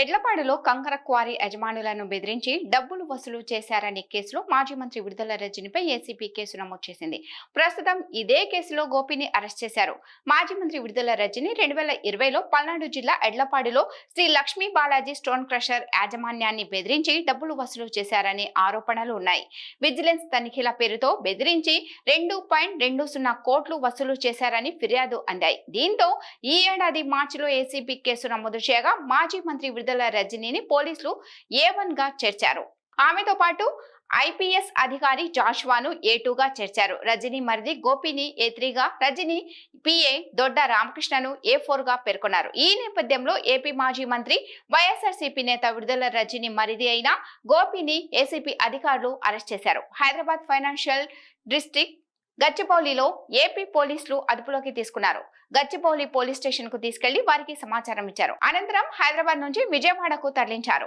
ఎడ్లపాడులో కంకర క్వారీ యజమానులను బెదిరించి డబ్బులు వసూలు చేశారనే కేసులో మాజీ మంత్రి విడుదల రజనిపై ఏసీపీ కేసు నమోదు చేసింది. ప్రస్తుతం ఇదే కేసులో గోపిని అరెస్ట్ చేశారు. మాజీ మంత్రి విడుదల రజని రెండు వేల ఇరవైలో పల్నాడు జిల్లా ఎడ్లపాడులో శ్రీ లక్ష్మీ బాలాజీ స్టోన్ క్రషర్ యాజమాన్యాన్ని బెదిరించి డబ్బులు వసూలు చేశారనే ఆరోపణలు ఉన్నాయి. విజిలెన్స్ తనిఖీల పేరుతో బెదిరించి రెండు పాయింట్ రెండు సున్నా కోట్లు వసూలు చేశారని ఫిర్యాదు అందాయి. దీంతో ఈ ఏడాది మార్చిలో ఏసీపీ కేసు నమోదు చేయగా మాజీ మంత్రి విడుదల రజనీని పోలీసులు ఏ వన్గా చేర్చారు. ఆమెతో పాటు ఐపీఎస్ అధికారి జాషువాను ఏ టూగా చేర్చారు. రజనీ మరిది గోపిని ఏ గా రజనీ పిఏ దొడ్డ రామకృష్ణను ఏ గా పేర్కొన్నారు. ఈ నేపథ్యంలో ఏపీ మాజీ మంత్రి వైఎస్ఆర్సీపీ నేత విడుదల రజనీ మరిది అయిన గోపిని ఏసీపీ అధికారులు అరెస్ట్ చేశారు. హైదరాబాద్ ఫైనాన్షియల్ డిస్ట్రిక్ట్ గచ్చిబౌలిలో ఏపీ పోలీసులు అదుపులోకి తీసుకున్నారు. గచ్చిబౌలి పోలీస్ స్టేషన్కు తీసుకెళ్ళి వారికి సమాచారం ఇచ్చారు. అనంతరం హైదరాబాద్ నుంచి విజయవాడకు తరలించారు.